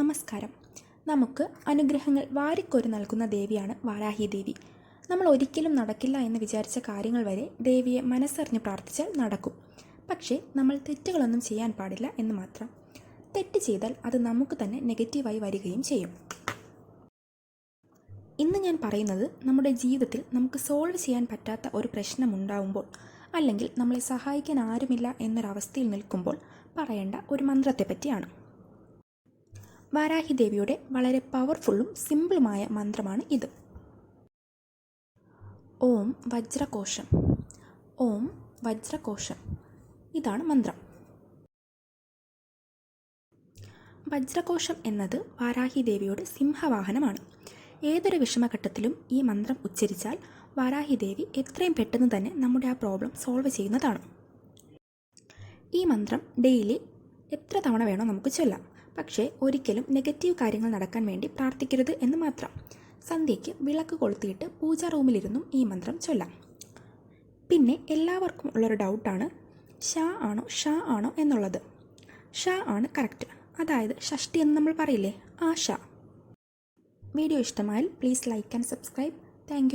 നമസ്കാരം. നമുക്ക് അനുഗ്രഹങ്ങൾ വാരിക്കോരി നൽകുന്ന ദേവിയാണ് വാരാഹി ദേവി. നമ്മൾ ഒരിക്കലും നടക്കില്ല എന്ന് വിചാരിച്ച കാര്യങ്ങൾ വരെ ദേവിയെ മനസ്സറിഞ്ഞ് പ്രാർത്ഥിച്ചാൽ നടക്കും. പക്ഷേ നമ്മൾ തെറ്റുകളൊന്നും ചെയ്യാൻ പാടില്ല എന്ന് മാത്രം. തെറ്റ് ചെയ്താൽ അത് നമുക്ക് തന്നെ നെഗറ്റീവായി വരികയും ചെയ്യും. ഇന്ന് ഞാൻ പറയുന്നത് നമ്മുടെ ജീവിതത്തിൽ നമുക്ക് സോൾവ് ചെയ്യാൻ പറ്റാത്ത ഒരു പ്രശ്നമുണ്ടാവുമ്പോൾ അല്ലെങ്കിൽ നമ്മളെ സഹായിക്കാൻ ആരുമില്ല എന്നൊരവസ്ഥയിൽ നിൽക്കുമ്പോൾ പറയേണ്ട ഒരു മന്ത്രത്തെ പറ്റിയാണ് വാരാഹി ദേവിയുടെ വളരെ പവർഫുള്ളും സിമ്പിളുമായ മന്ത്രമാണ് ഇത്. ഓം വജ്രകോശം. ഓം വജ്രകോശം. ഇതാണ് മന്ത്രം. വജ്രകോശം എന്നത് വാരാഹി ദേവിയുടെ സിംഹവാഹനമാണ്. ഏതൊരു വിഷമഘട്ടത്തിലും ഈ മന്ത്രം ഉച്ചരിച്ചാൽ വാരാഹി ദേവി എത്രയും പെട്ടെന്ന് തന്നെ നമ്മുടെ ആ പ്രോബ്ലം സോൾവ് ചെയ്യുന്നതാണ്. ഈ മന്ത്രം ഡെയിലി എത്ര തവണ വേണോ നമുക്ക് ചൊല്ലാം. പക്ഷേ ഒരിക്കലും നെഗറ്റീവ് കാര്യങ്ങൾ നടക്കാൻ വേണ്ടി പ്രാർത്ഥിക്കരുത് എന്ന് മാത്രം. സന്ധ്യയ്ക്ക് വിളക്ക് കൊളുത്തിയിട്ട് പൂജാ റൂമിലിരുന്നും ഈ മന്ത്രം ചൊല്ലാം. പിന്നെ എല്ലാവർക്കും ഉള്ളൊരു ഡൗട്ടാണ് ഷാ ആണോ ഷാ ആണോ എന്നുള്ളത്? ഷാ ആണ് കറക്റ്റ് അതായത് ഷഷ്ടി എന്ന് നമ്മൾ പറയില്ലേ ആ ഷാ വീഡിയോ ഇഷ്ടമായാൽ please like and subscribe thank